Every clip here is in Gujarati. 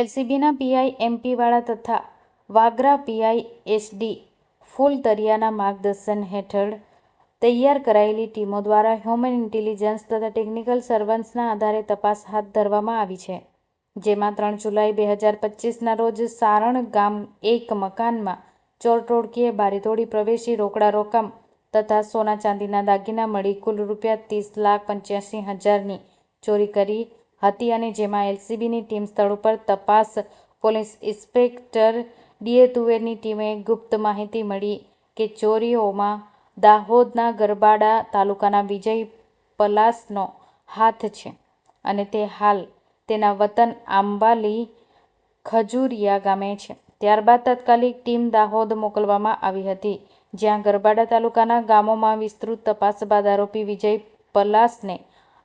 એલસીબીના પીઆઈ, એમપીવાળા તથા વાગરા પીઆઈ, એસડી ફુલતરિયાના માર્ગદર્શન હેઠળ તૈયાર કરાયેલી ટીમો દ્વારા હ્યુમન ઇન્ટેલિજન્સ તથા ટેકનિકલ સર્વન્સના આધારે તપાસ હાથ ધરવામાં આવી છે. જેમાં ત્રણ જુલાઈ બે હજાર પચ્ચીસના રોજ સારણ ગામ એક મકાનમાં ચોર ટોળકીએ બારી પ્રવેશી રોકડા રોકમ તથા સોના ચાંદીના દાગીના મળી કુલ રૂપિયા ત્રીસ લાખ પંચ્યાસી હજારની ચોરી કરી હતી અને જેમાં એલસીબીની ટીમ સ્થળ ઉપર તપાસ પોલીસ ઇન્સ્પેક્ટર ડીએ તુવેરની ટીમે ગુપ્ત માહિતી મળી કે ચોરીઓમાં દાહોદના ગરબાડા તાલુકાના વિજય પલાસનો હાથ છે અને તે હાલ તેના વતન આંબાલી ખજુરિયા ગામે છે. ત્યારબાદ તાત્કાલિક ટીમ દાહોદ મોકલવામાં આવી હતી, જ્યાં ગરબાડા તાલુકાના ગામોમાં વિસ્તૃત તપાસ બાદ આરોપી વિજય પલાસને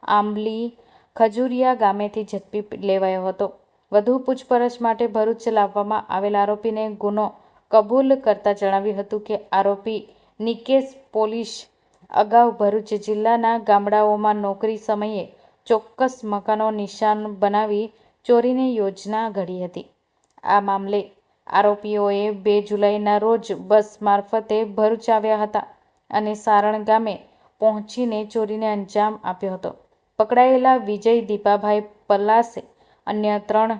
આંબલી ખજુરીયા ગામેથી ઝડપી લેવાયો હતો. વધુ પૂછપરછ માટે ભરૂચ લાવવામાં આવેલ આરોપીને ગુનો કબૂલ કરતા જણાવ્યું હતું કે, આરોપી નિકેશ પોલીસ અગાઉ ભરૂચ જિલ્લાના ગામડાઓમાં નોકરી સમયે ચોક્કસ મકાનો નિશાન બનાવી ચોરીની યોજના ઘડી હતી. આ મામલે આરોપીઓએ બે જુલાઈના રોજ બસ મારફતે ભરૂચ આવ્યા હતા અને સારણ ગામે પહોંચીને ચોરીને અંજામ આપ્યો હતો. પકડાયેલા વિજય દીપાભાઈ પલાસે અન્ય ત્રણ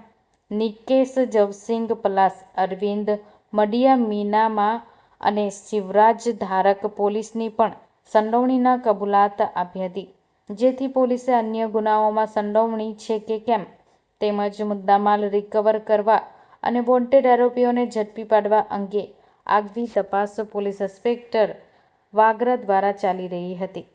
નિકેશ જવસિંગ પલાસ, અરવિંદ મડિયા, મીનામા અને શિવરાજ ધારક પોલીસની પણ સંડોવણીના કબૂલાત આપી હતી. જેથી પોલીસે અન્ય ગુનાઓમાં સંડોવણી છે કે કેમ તેમજ મુદ્દામાલ રિકવર કરવા અને વોન્ટેડ આરોપીઓને ઝડપી પાડવા અંગે આગવી તપાસ પોલીસ ઇન્સ્પેક્ટર વાગરા દ્વારા ચાલી રહી હતી.